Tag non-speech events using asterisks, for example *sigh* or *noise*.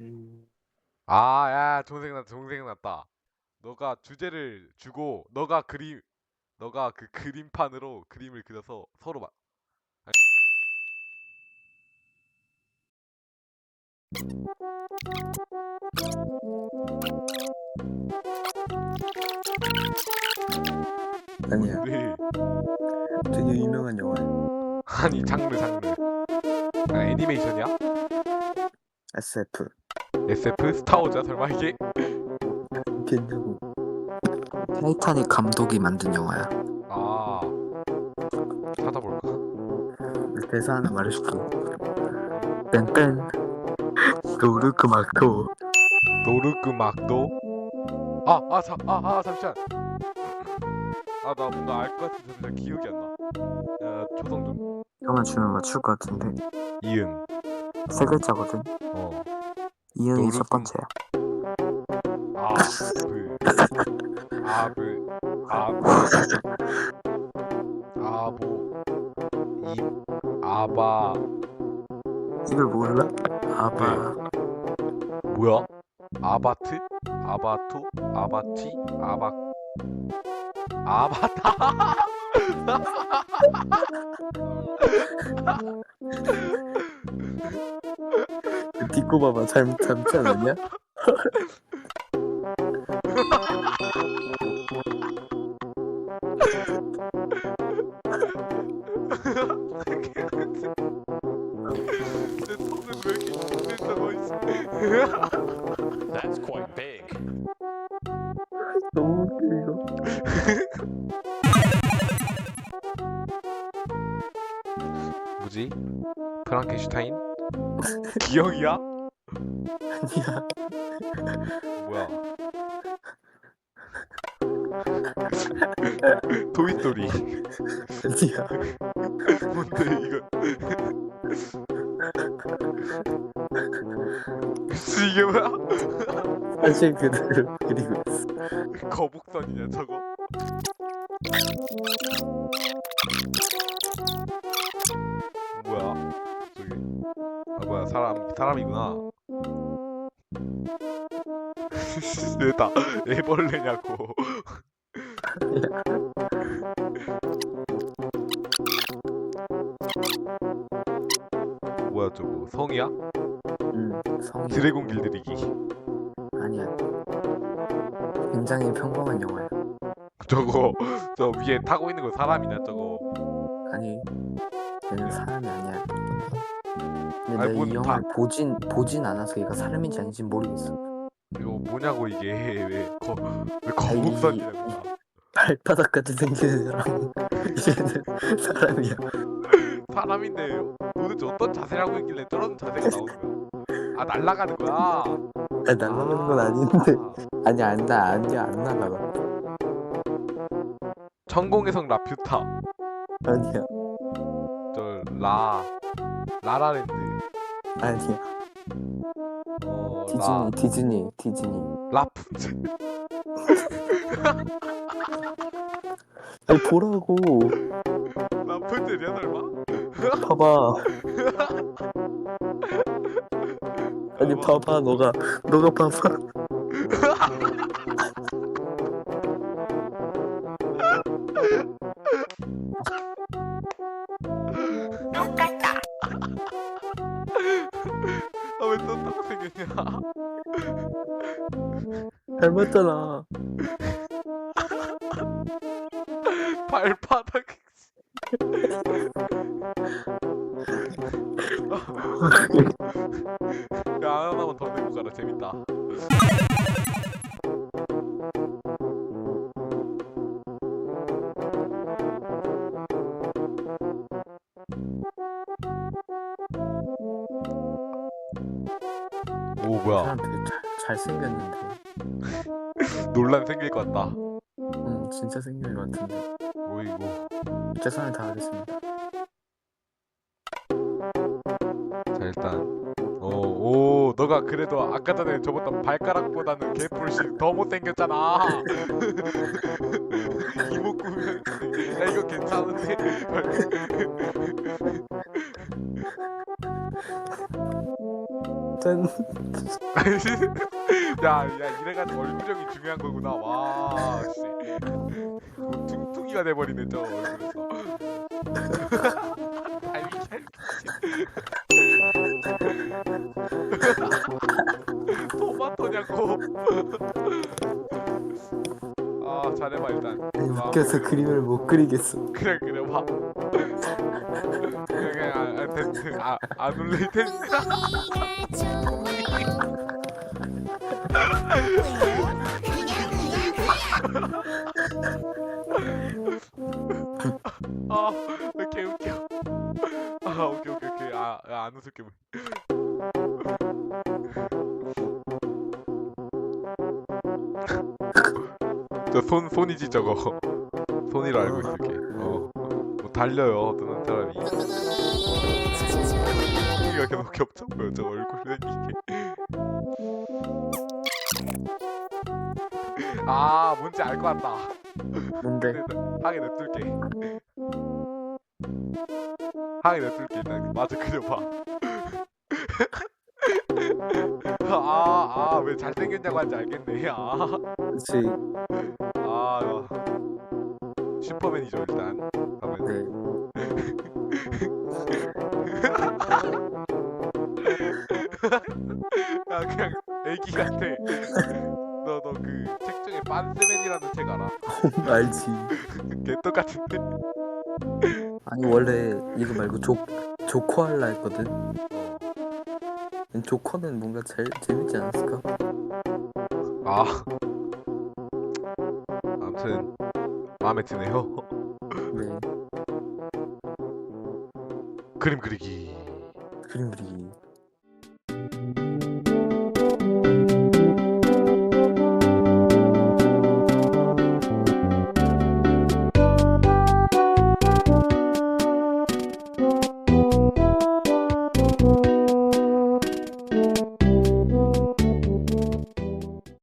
음, 아, 야, 동생 났다, 동생 났다. 너가 주제를 주고, 너가 그림, 너가 그 그림판으로 그림을 그려서 서로 막. 아니야. 네. 되게 유명한 영화야. 아니, 장르, 장르. 아, 애니메이션이야? SF. SF? 스타워즈야, 설마 이게? 괜찮고. 타이타닉 감독이 만든 영화야. 아, 찾아볼까? 대사 하나 말해줄게. 뺀뺀. 노르크 마토. 노르크 막도? 아, 아, 잠, 아, 아, 잠시만. 아, 나 뭔가 알 것 같은데 잘 기억이 안 나. 야, 초성 좀. 형은 주면 맞출 것 같은데. 이응. 세 글자거든. 어. 이응이 첫 번째야. 아, 그. 아, 그. 아, 아, 뭐. 이. 아바. 이걸 몰라? 아바. 뭐야? 아바트? 아바토? 아바티? 아바. 아바타? 딛고 봐봐. 잘못 잘못 않았냐? 내 손은 왜 이렇게 힘들다, 너 있어. That's quite big. 너무 웃겨 이거. 뭐지? 프랑켄슈타인? 기억이야? 아니야. 뭐야? *laughs* 토이스토리 아니야. 뭔데 이거 이게 뭐야? 사실 그대로 그리고 있어. 거북선이냐 저거? 뭐야 사람 사람이구나. *laughs* 왜다 애벌레냐고. *laughs* 뭐야 저거 성이야? 응. 성이 드래곤 길들이기. 아니야. 굉장히 평범한 영화야. 저거 저 위에 타고 있는 거 사람이냐 저거? 아니. 얘는 사람이 아니야. 근데 아니, 내가 뭔 이 영화를 보진 보진 않아서 얘가 사람인지 아닌지 모르겠어. 이거 뭐냐고 이게 *laughs* 왜, 거, 왜 거북선이라는 거야? 발바닥 같이 생기는 사람. 얘는 사람이야. 사람인데 도대체 어떤 자세를 하고 있길래 저런 자세가 나오는 거야? 아 날아가는 거야? 아, 날아가는 건 아닌데. 아니 안나 아니야 안 날아가. 천공의 성 라퓨타 아니야 저 라 라라랜드 아니야. 어, 디즈니 라 디즈니 디즈니. 라푼젤 *laughs* 아니 보라고. 라푼젤이야 설마? 봐봐. *laughs* 아니 봐봐 너가 너가 봐봐. 닮았잖아. *laughs* 발바닥 *laughs* 야 하나만 더 내고 가라 재밌다 오 뭐야 사람 되게 잘, 잘생겼는데. *laughs* 논란 생길 것 같다 응 진짜 생긴 것 같은데. 오이고 최선을 다하겠습니다. 자 일단 어오 너가 그래도 아까 전에 접었던 발가락보다는 개뿔씨 더 못생겼잖아 *laughs* 이목구면 야 이거 괜찮은데 짠. *laughs* 야, 야, 이래가지고 얼굴형이 중요한 거구나. 와, 씨. 퉁퉁이가 돼버리네, 저 얼굴에서. *laughs* 아이, 미친. 토마토냐고. 아, 잘해봐, 일단. 아니, 아, 웃겨서 그림을 못 그리겠어. 그래, 그래, 봐. 그냥, 아, 아, 됐, 아, 안 올릴 테니 *laughs* *laughs* 까. 아, 왜 이렇게 웃겨. 아, 오케이, 오케이, 오케이. 아, 아, 안 웃을게. 저 손, 손이지, 저거. 손이라 알고 있을게. 어. 뭐 달려요, 어떤 사람이. 손이가 계속 겹쳐 보여, 저 얼굴 생긴 게. 아, 뭔지 알 것 같다. 뭔데? *laughs* 하게 냅둘게. 하게 냅둘게 일단 마저 그려봐. *laughs* 아, 아, 왜 잘생겼냐고 하는지 알겠네. 아, 그렇지. 아, 슈퍼맨이죠 일단. 하면 네. 야 *laughs* 그냥 애기 같아. 너 너그 빤스맨이라는 책 알아? *laughs* 알지. 걔 똑같은데. 아니 원래 이거 말고 조 조커 할라 했거든. 조커는 뭔가 제일 재밌지 않았을까? 아. 아무튼 마음에 드네요. 네. 그림 그리기. 그림 그리기.